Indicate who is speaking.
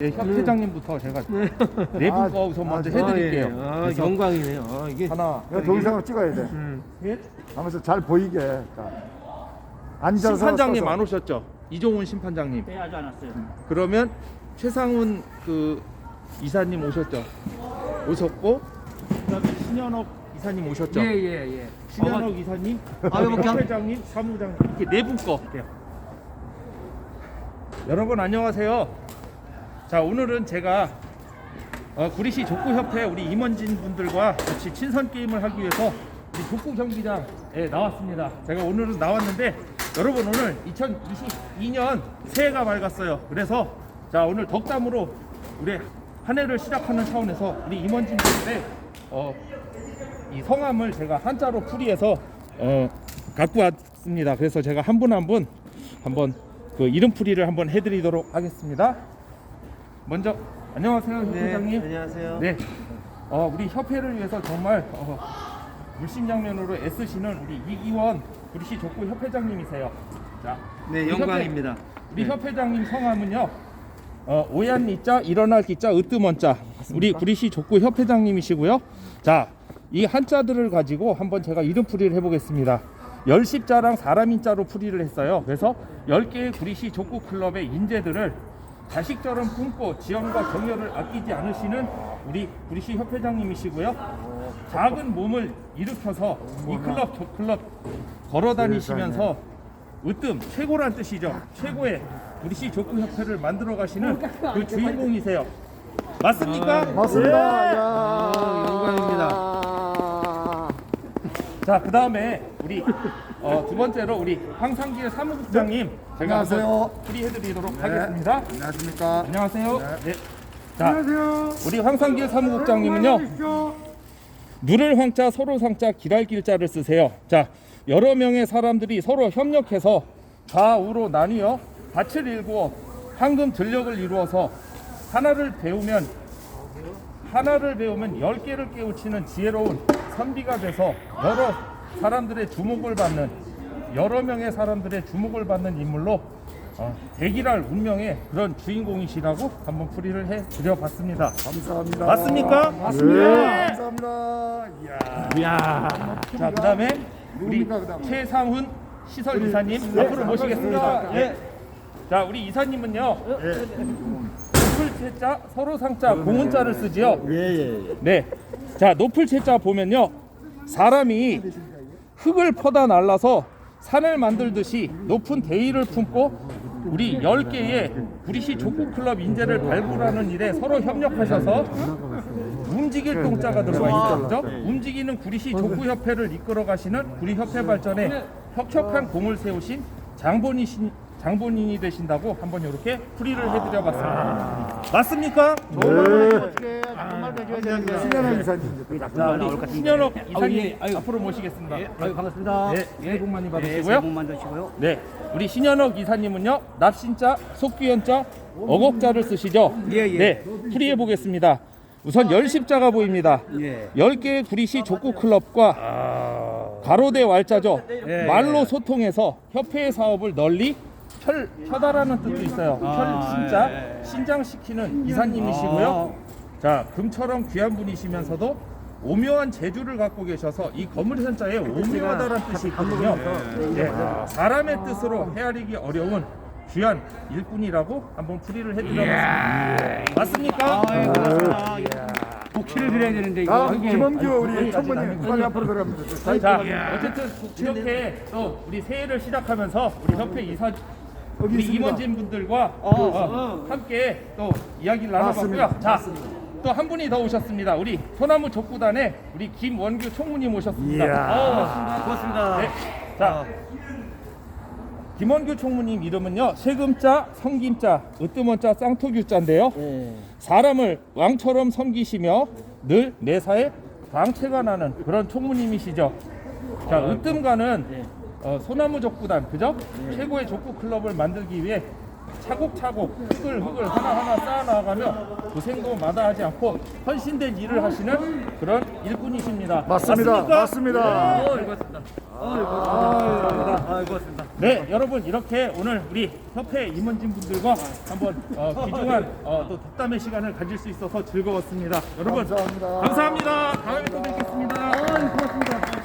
Speaker 1: 네, 협 회장님부터 제가 네분 거 우선 먼저 해드릴게요.
Speaker 2: 아, 예. 아, 영광이네요. 아, 이게
Speaker 1: 하나,
Speaker 3: 내가 동영상을 찍어야 돼.
Speaker 2: 음.
Speaker 1: 셋.
Speaker 3: 하면서 잘 보이게. 딱. 앉아서
Speaker 1: 심판장님
Speaker 3: 서서.
Speaker 1: 안 오셨죠? 이종훈 심판장님.
Speaker 4: 네, 아직 안 왔어요.
Speaker 1: 그러면 최상훈 그 이사님 오셨죠? 오셨고 그다음에 신현옥 이사님 오셨죠?
Speaker 2: 예, 예, 예.
Speaker 1: 신현옥 이사님,
Speaker 2: 아, 여보, 그냥-
Speaker 1: 회장님, 사무장님 이렇게 네분 거. 여러분 안녕하세요. 자 오늘은 제가 어, 구리시 족구협회 우리 임원진 분들과 같이 친선 게임을 하기 위해서 우리 족구 경기장에 나왔습니다. 제가 오늘은 나왔는데 여러분 오늘 2022년 새해가 밝았어요. 그래서 자 오늘 덕담으로 우리 한 해를 시작하는 차원에서 우리 임원진 분들의 어, 이 성함을 제가 한자로 풀이해서 어, 갖고 왔습니다. 그래서 제가 한 분 한 분 한번 그 이름 풀이를 한번 해드리도록 하겠습니다. 먼저 안녕하세요,
Speaker 2: 네,
Speaker 1: 회장님.
Speaker 2: 안녕하세요.
Speaker 1: 네, 어, 우리 협회를 위해서 정말 어, 물심양면으로 애쓰시는 우리 이기원 구리시 족구 협회장님이세요. 자,
Speaker 2: 네,
Speaker 1: 우리
Speaker 2: 영광입니다.
Speaker 1: 협회, 우리
Speaker 2: 네.
Speaker 1: 협회장님 성함은요. 어, 오얀 이자 일어날 기자 으뜸원자 우리 구리시 족구 협회장님이시고요. 자, 이 한자들을 가지고 한번 제가 이름풀이를 해보겠습니다. 열십자랑 사람 인자로 풀이를 했어요. 그래서 10개의 구리시 족구 클럽의 인재들을 자식처럼 품고 지원과 격려를 아끼지 않으시는 우리 구리시 협회장님이시고요. 작은 몸을 일으켜서 이 클럽 저 클럽 걸어 다니시면서 으뜸 최고란 뜻이죠. 최고의 구리시 족구 협회를 만들어 가시는 그 주인공이세요. 맞습니까?
Speaker 3: 맞습니다.
Speaker 1: 예.
Speaker 3: 야.
Speaker 2: 아, 영광입니다.
Speaker 1: 자, 그 다음에 우리 어, 두 번째로 우리 황상길 사무국장님 제가
Speaker 3: 안녕하세요.
Speaker 1: 한번 풀이해드리도록 하겠습니다.
Speaker 3: 안녕하십니까.
Speaker 1: 안녕하세요. 네. 자, 우리 황상길 사무국장님은요. 누를 황자 서로 상자 기랄 길자를 쓰세요. 자, 여러 명의 사람들이 서로 협력해서 좌우로 나뉘어 밭을 일구어 황금 들력을 이루어서 하나를 배우면 하나를 배우면 열 개를 깨우치는 지혜로운 선비가 돼서 여러 사람들의 주목을 받는 여러 명의 사람들의 주목을 받는 인물로 어, 대기랄 운명의 그런 주인공이시라고 한번 풀이를 해 드려봤습니다.
Speaker 3: 감사합니다.
Speaker 1: 맞습니까?
Speaker 3: 맞습니다.
Speaker 1: 네.
Speaker 3: 감사합니다. 이야.
Speaker 2: 이야.
Speaker 1: 자, 그다음에 우리
Speaker 3: 누굽니까, 그다음에?
Speaker 1: 최상훈 시설 이사님
Speaker 3: 네,
Speaker 1: 앞으로 모시겠습니다.
Speaker 3: 반갑습니다.
Speaker 1: 예. 자, 우리 이사님은요. 높을 채자 서로 상자 공훈자를 쓰지요.
Speaker 3: 예, 예, 예.
Speaker 1: 네. 자, 높을 채자 보면요. 사람이 흙을 퍼다 날라서 산을 만들듯이 높은 대의를 품고 우리 10개의 구리시 족구클럽 인재를 발굴하는 일에 서로 협력하셔서 움직일 동자가 들어가 있죠. 그죠? 움직이는 구리시 족구협회를 이끌어 가시는 구리협회 발전에 혁혁한 공을 세우신 장본이신 장본인이 되신다고 한번 이렇게 풀이를 해드려 봤습니다. 맞습니까?
Speaker 3: 네.
Speaker 4: 아,
Speaker 3: 신현아 이사님.
Speaker 1: 자, 우리 신현옥 이사님
Speaker 4: 예.
Speaker 1: 앞으로 모시겠습니다.
Speaker 4: 예, 아유, 반갑습니다.
Speaker 1: 네, 새해 복 많이
Speaker 4: 네,
Speaker 1: 받으시고요.
Speaker 4: 새해 복 많이 받으시고요.
Speaker 1: 네, 우리 신현옥 이사님은요 납신자, 속귀연자, 어곡자를 쓰시죠.
Speaker 4: 예, 예.
Speaker 1: 네, 풀이해 보겠습니다. 우선 열십자가 보입니다.
Speaker 4: 예.
Speaker 1: 열 개의 구리시 족구 클럽과 가로대 왈자죠.
Speaker 4: 예,
Speaker 1: 말로 소통해서 협회의 사업을 널리 펼, 펴다라는 뜻도 있어요.
Speaker 4: 아,
Speaker 1: 펼 신자,
Speaker 4: 예, 예.
Speaker 1: 신장시키는 이사님이시고요. 자, 금처럼 귀한 분이시면서도 오묘한 재주를 갖고 계셔서 이 건물 현자에 오묘하다라는 뜻이 있거든요. 네, 사람의 뜻으로 헤아리기 어려운 귀한 일꾼이라고 한번 풀이를 해드려봤습니다. 맞습니까?
Speaker 4: 예. 복지를 드려야 되는데 이거
Speaker 3: 다음
Speaker 4: 이게
Speaker 3: 김원규 우리 총무님 빨리 앞으로 들어갑니다.
Speaker 1: 자, 어쨌든 이렇게 또 우리 새해를 시작하면서 우리 협회 이사 우리
Speaker 3: 있습니다.
Speaker 1: 임원진 분들과 어, 함께 또 이야기를 나눠봤고요.
Speaker 3: 맞습니다.
Speaker 1: 자, 또한 분이 더 오셨습니다. 우리 소나무 족구단의 우리 김원규 총무님 오셨습니다. 아우, 반갑습니다.
Speaker 4: 고맙습니다.
Speaker 1: 네. 자, 김원규 총무님 이름은요 세금자, 성김자, 으뜸원자, 쌍토규자인데요. 사람을 왕처럼 섬기시며 늘 매사에 광채가 나는 그런 총무님이시죠. 자, 으뜸가는 어, 소나무 족구단, 그죠? 최고의 족구 클럽을 만들기 위해 차곡차곡 흙을 흙을 하나하나 쌓아 나가며 고생도 마다하지 않고 헌신된 일을 하시는 그런 일꾼이십니다.
Speaker 3: 맞습니다.
Speaker 1: 맞습니까?
Speaker 3: 맞습니다.
Speaker 1: 네. 어, 고맙습니다.
Speaker 4: 아, 고맙습니다.
Speaker 1: 네, 여러분 이렇게 오늘 우리 협회 임원진 분들과 한번 어, 귀중한 어, 또 덕담의 시간을 가질 수 있어서 즐거웠습니다. 여러분
Speaker 3: 감사합니다.
Speaker 1: 감사합니다. 다음에 또 뵙겠습니다.